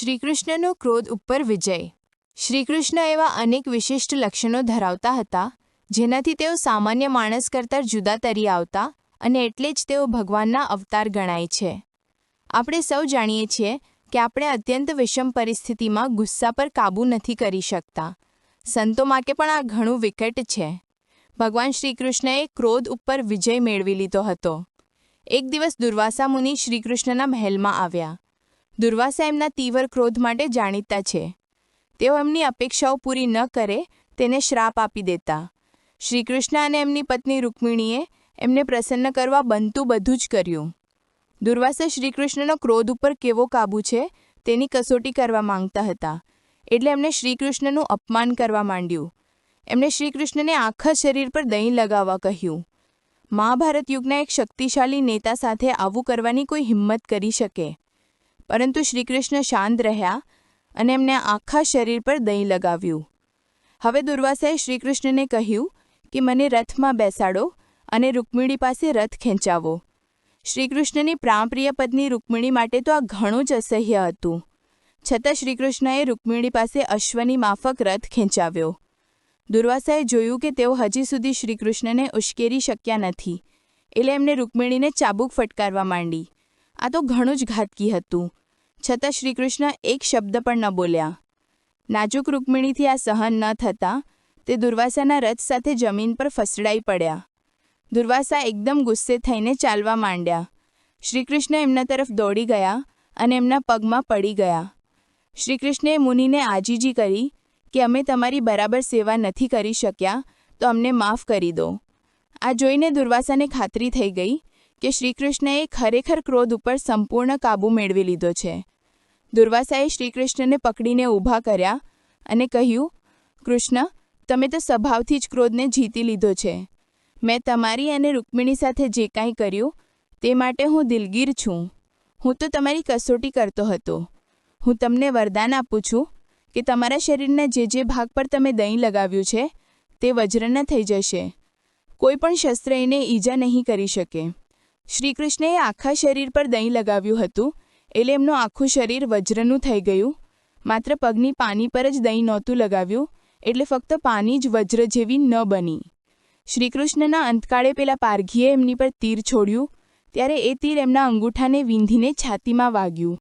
શ્રીકૃષ્ણનો ક્રોધ ઉપર વિજય. શ્રીકૃષ્ણ એવા અનેક વિશિષ્ટ લક્ષણો ધરાવતા હતા, જેનાથી તેઓ સામાન્ય માણસ કરતાં જુદા તરી આવતા અને એટલે જ તેઓ ભગવાનના અવતાર ગણાય છે. આપણે સૌ જાણીએ છીએ કે આપણે અત્યંત વિષમ પરિસ્થિતિમાં ગુસ્સા પર કાબૂ નથી કરી શકતા. સંતો માટે પણ આ ઘણું વિકટ છે. ભગવાન શ્રીકૃષ્ણએ ક્રોધ ઉપર વિજય મેળવી લીધો હતો. એક દિવસ દુર્વાસા મુનિ શ્રીકૃષ્ણના મહેલમાં આવ્યા. દુર્વાસા એમના તીવ્ર ક્રોધ માટે જાણીતા છે. તેઓ એમની અપેક્ષાઓ પૂરી ન કરે તેને શ્રાપ આપી દેતા. શ્રીકૃષ્ણ અને એમની પત્ની રૂકમિણીએ એમને પ્રસન્ન કરવા બનતું બધું જ કર્યું. દુર્વાસા શ્રીકૃષ્ણનો ક્રોધ ઉપર કેવો કાબુ છે તેની કસોટી કરવા માંગતા હતા, એટલે એમણે શ્રીકૃષ્ણનું અપમાન કરવા માંડ્યું. એમણે શ્રીકૃષ્ણને આખા શરીર પર દહીં લગાવવા કહ્યું, મહાભારત યુગના એક શક્તિશાળી નેતા સાથે આવું કરવાની કોઈ હિંમત કરી શકે. પરંતુ શ્રીકૃષ્ણ શાંત રહ્યા અને એમને આખા શરીર પર દહીં લગાવ્યું. હવે દુર્વાસાએ શ્રીકૃષ્ણને કહ્યું કે મને રથમાં બેસાડો અને રૂકમિણી પાસે રથ ખેંચાવો. શ્રીકૃષ્ણની પ્રાણપ્રિય પત્ની રૂકમિણી માટે તો આ ઘણું જ અસહ્ય હતું. છતાં શ્રીકૃષ્ણએ રૂકમિણી પાસે અશ્વની માફક રથ ખેંચાવ્યો. દુર્વાસાએ જોયું કે તેઓ હજી સુધી શ્રીકૃષ્ણને ઉશ્કેરી શક્યા નથી, એટલે એમને રૂકમિણીને ચાબુક ફટકારવા માંડી. આ તો ઘણું જ ઘાતકી હતું. છતાં શ્રીકૃષ્ણ એક શબ્દ પણ ન બોલ્યા. નાજુક રૂકમિણીથી આ સહન ન થતાં તે દુર્વાસાના રથ સાથે જમીન પર ફસડાઈ પડ્યા. દુર્વાસા એકદમ ગુસ્સે થઈને ચાલવા માંડ્યા. શ્રીકૃષ્ણ એમના તરફ દોડી ગયા અને એમના પગમાં પડી ગયા. શ્રીકૃષ્ણે મુનિને આજીજી કરી કે અમે તમારી બરાબર સેવા નથી કરી શક્યા, તો અમને માફ કરી દો. આ જોઈને દુર્વાસાને ખાતરી થઈ ગઈ કે શ્રીકૃષ્ણએ ખરેખર ક્રોધ ઉપર સંપૂર્ણ કાબૂ મેળવી લીધો છે. દુર્વાસાએ શ્રીકૃષ્ણને પકડીને ઊભા કર્યા અને કહ્યું, કૃષ્ણ, તમે તો સ્વભાવથી જ ક્રોધને જીતી લીધો છે. મેં તમારી અને રૂકમિણી સાથે જે કાંઈ કર્યું, તે માટે હું દિલગીર છું. હું તો તમારી કસોટી કરતો હતો. હું તમને વરદાન આપું છું કે તમારા શરીરના જે જે ભાગ પર તમે દહીં લગાવ્યું છે, તે વજ્રના થઈ જશે. કોઈ પણ શસ્ત્ર એને ઈજા નહીં કરી શકે. શ્રીકૃષ્ણએ આખા શરીર પર દહીં લગાવ્યું હતું, એટલે એમનું આખું શરીર વજ્રનું થઈ ગયું. માત્ર પગની પાની પર જ દહીં નહોતું લગાવ્યું, એટલે ફક્ત પાની જ વજ્ર જેવી ન બની. શ્રીકૃષ્ણના અંતકાળે પેલા પારઘીએ એમની પર તીર છોડ્યું, ત્યારે એ તીર એમના અંગૂઠાને વીંધીને છાતીમાં વાગ્યું.